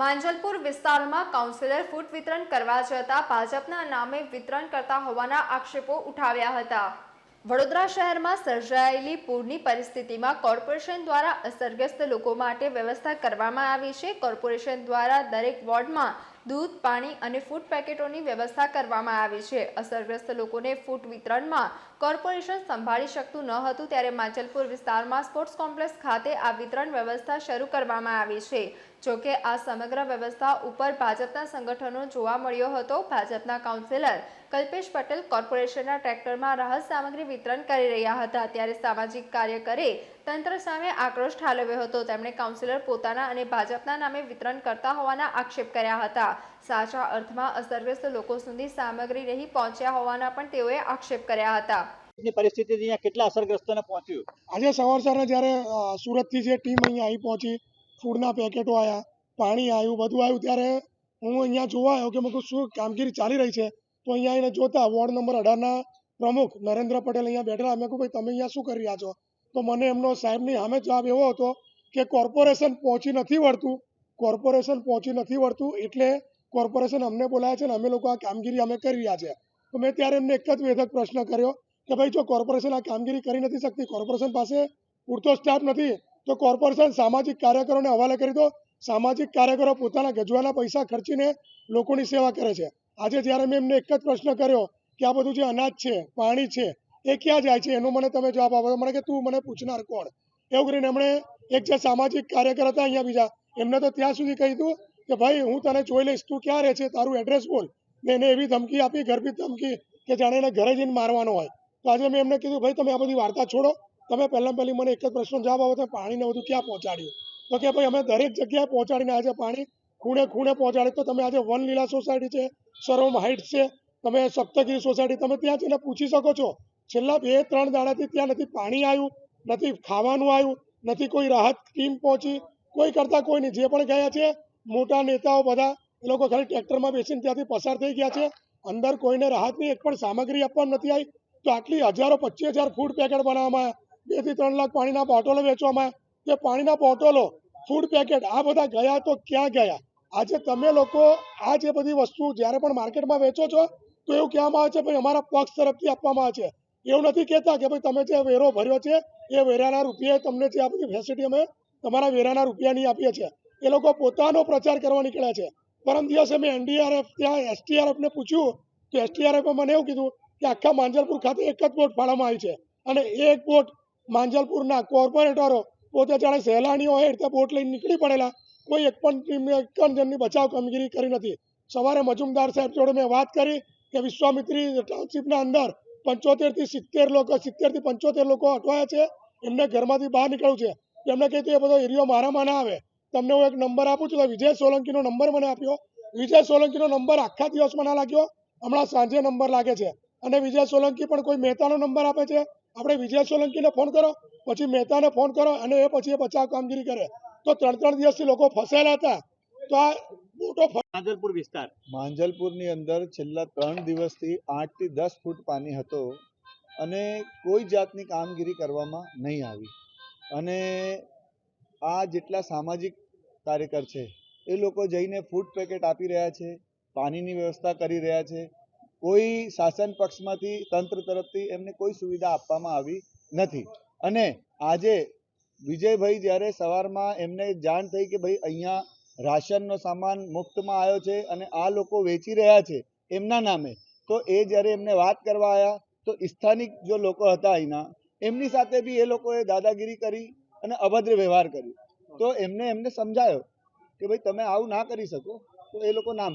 માંજલપુર વિસ્તારમાં councillor food વિતરણ કરવા જતા ભાજપના નામે વિતરણ કરતા હોવાના આક્ષેપો ઉઠાવ્યા હતા. વડોદરા શહેરમાં સર્જાયેલી પૂરની પરિસ્થિતિમાં કોર્પોરેશન દ્વારા અસરગ્રસ્ત લોકો માટે વ્યવસ્થા કરવામાં આવી છે. કોર્પોરેશન દ્વારા દરેક વોર્ડમાં દૂધ, પાણી અને ફૂડ પેકેટોની વ્યવસ્થા કરવામાં આવી છે. અસરગ્રસ્ત લોકોને ફૂડ વિતરણમાં કોર્પોરેશન સંભાળી શકતું ન હતું ત્યારે માંચલપુર વિસ્તારમાં સ્પોર્ટ્સ કોમ્પ્લેક્સ ખાતે આ વિતરણ વ્યવસ્થા શરૂ કરવામાં આવી છે. જોકે આ સમગ્ર વ્યવસ્થા ઉપર ભાજપના સંગઠનો જોવા મળ્યો હતો. ભાજપના કાઉન્સિલર કલ્પેશ પટેલ કોર્પોરેશનના ટ્રેક્ટરમાં રાહત સામગ્રી વિતરણ કરી રહ્યા હતા. ત્યારે સામાજિક કાર્યકરે તંત્ર સામે આક્રોશ ઠાલવ્યો હતો. તેમણે કાઉન્સિલર પોતાના અને ભાજપના નામે વિતરણ કરતા હોવાના આક્ષેપ કર્યા હતા. સાચા અર્થમાં અસરગ્રસ્ત લોકો સુધી સામગ્રી નહીં પહોંચ્યા હોવાના પણ તેઓએ આક્ષેપ કર્યા હતા. ની પરિસ્થિતિ અહીંયા કેટલા અસરગ્રસ્તોને પહોંચ્યું? આજે સવાર સવારે જ્યારે સુરતથી જે ટીમ અહીંયા આવી પહોંચી ફૂડના પેકેટો આવ્યા પાણી આવ્યું બધું આવ્યું ત્યારે હું અહીંયા જોવા આવ્યો કે મેં શું કામગીરી ચાલી રહી છે? તો અહીંયા આવીને જોતા વોર્ડ નંબર અઢારના પ્રમુખ નરેન્દ્ર પટેલ અહીંયા બેઠેલા. મેં કહું ભાઈ તમે અહીંયા શું કરી રહ્યા છો? તો મને એમનો સાહેબની સામે જવાબ એવો હતો કે કોર્પોરેશન પહોંચી નથી વળતું કોર્પોરેશન પહોંચી નથી વળતું એટલે કોર્પોરેશન અમને બોલાયા છે ને અમે લોકો આ કામગીરી અમે કરી રહ્યા છે. તો મેં ત્યારે એમને એક જ વેધક પ્રશ્ન કર્યો કે ભાઈ જો કોર્પોરેશન આ કામગીરી કરી નથી શકતી, કોર્પોરેશન પાસે પૂરતો સ્ટાફ નથી, તો કોર્પોરેશન સામાજિક કાર્યકરોને હવાલે કરી દો. સામાજિક કાર્યકરો પોતાના ગજવાના પૈસા ખર્ચીને લોકોની સેવા કરે છે. આજે જ્યારે મેં એમને એક જ પ્રશ્ન કર્યો કે આ બધું જે અનાજ છે, પાણી છે, એ ક્યાં જાય છે? એનો મને તમે જવાબ આપો. મને કે તું મને પૂછનાર કોણ? એવું કરીને એમણે એક જે સામાજિક કાર્યકર હતા અહીંયા બીજા એમને તો ત્યાં સુધી કહી દઉં કે ભાઈ, હું તને જોઈ લઈશ, તું ક્યાં રહે છે? તારું એડ્રેસ બોલ. ને એને એવી ધમકી આપી, ગરબી ધમકી કે જાણે એને ઘરે જઈને મારવાનો હોય. તો આજે મેં એમને કીધું, ભાઈ, તમે આ બધી વાર્તા છોડો. તમે પહેલાં પહેલી મને એક જ પ્રશ્નનો જવાબ આપો તમે પાણીને બધું ક્યાં પહોંચાડ્યું? તો કે, ભાઈ, અમે દરેક જગ્યાએ પહોંચાડીને આજે પાણી ખૂણે ખૂણે પહોંચાડે. તો તમે આજે વન લીલા સોસાયટી છે, સરોમ હાઇટ્સ છે, તમે સપ્તગીરી સોસાયટી, તમે ત્યાં જઈને પૂછી શકો છો. છેલ્લા બે ત્રણ દાડાથી ત્યાં નથી પાણી આવ્યું, નથી ખાવાનું આવ્યું, નથી કોઈ રાહત ટીમ પહોંચી કોઈ કરતા કોઈ નહીં. જે પણ ગયા છે, મોટા નેતાઓ બધા, એ લોકો ખાલી ટ્રેક્ટરમાં બેસીને ત્યાંથી પસાર થઈ ગયા છે. અંદર કોઈને રાહતની એક પણ સામગ્રી આપવામાં નથી આવી. તો આટલી હજારો પચીસ હજાર ફૂડ પેકેટ બનાવવામાં બેથી ત્રણ લાખ પાણીના બોટલો વેચવામાં તે પાણીના બોટલો ફૂડ પેકેટ આ બધા ગયા તો ક્યાં ગયા? આજે તમે લોકો આ જે બધી વસ્તુ જ્યારે પણ માર્કેટમાં વેચો છો, તો એવું કહેવામાં આવે છે, ભાઈ, અમારા પક્ષ તરફથી આપવામાં આવે છે. એવું નથી કહેતા કે, ભાઈ, તમે જે વેરો ભર્યો છે, એ વેરાના રૂપિયે તમને જે આ બધી ફેસિલિટી અમે તમારા વેરાના રૂપિયા નહીં આપીએ છીએ. એ લોકો પોતાનો પ્રચાર કરવા નીકળ્યા છે. પરમ દિવસે મેં એનડીઆરએફ, ત્યાં એસટીઆરએફને પૂછ્યું તો એસટીઆરએફે મને એવું કીધું કે આખા માંજલપુર ખાતે એક જ બોટ ફાળવામાં આવી છે. અને એક બોટ માંજલપુરના કોર્પોરેટરો પોતે જાણે સહેલાણીઓ હોય રીતે બોટ લઈને નીકળી પડેલા. કોઈ એક પણ ટીમને, એક પણ જણની બચાવ કામગીરી કરી નથી. સવારે મજુમદાર સાહેબ જોડે મેં વાત કરી કે વિશ્વામિત્રી ટાઉનશીપના અંદર પંચોતેરથી સિત્તેર લોકો સિત્તેરથી પંચોતેર લોકો અટવાયા છે. એમને ઘરમાંથી બહાર નીકળવું છે. તો એમને કીધું એ બધો એરિયો મારામાં ના આવે. તમને હું એક નંબર આપું છું. તો વિજય સોલંકીનો નંબર મને આપ્યો. વિજય સોલંકીનો નંબર આખા દિવસમાં ના લાગ્યો. હમણાં સાંજે નંબર લાગે છે. અને વિજય સોલંકી પણ કોઈ મહેતાનો નંબર આપે છે. આપણે વિજય સોલંકીને ફોન કરો. પછી મહેતાને ફોન કરો અને એ પછી એ બચાવ કામગીરી કરે. તો ત્રણ ત્રણ દિવસથી લોકો ફસાયેલા હતા. તો આ મોટો માંજલપુર વિસ્તાર. માંજલપુરની અંદર છેલ્લા ત્રણ દિવસથી આઠથી દસ ફૂટ પાણી હતો અને કોઈ જાતની કામગીરી કરવામાં નહીં આવી. અને આ જેટલા સામાજિક કાર્યકર છે, એ લોકો જઈને ફૂડ પેકેટ આપી રહ્યા છે, પાણીની વ્યવસ્થા કરી રહ્યા છે. કોઈ શાસન પક્ષમાંથી તંત્ર તરફથી એમને કોઈ સુવિધા આપવામાં આવી નથી. અને આજે વિજયભાઈ જ્યારે સવારમાં એમને જાણ થઈ કે ભાઈ અહીંયા રાશનનો સામાન મુફ્તમાં આવ્યો છે અને આ લોકો વેચી રહ્યા છે એમના નામે, તો એ જ્યારે એમને વાત કરવા આવ્યા, તો સ્થાનિક જો લોકો હતા અહીંના એમની સાથે બી એ લોકોએ દાદાગીરી કરી અને અભદ્ર વ્યવહાર કર્યો. તો એમને એમને સમજાયો કે ભાઈ તમે આવું ના કરી શકો, તો એ લોકો ના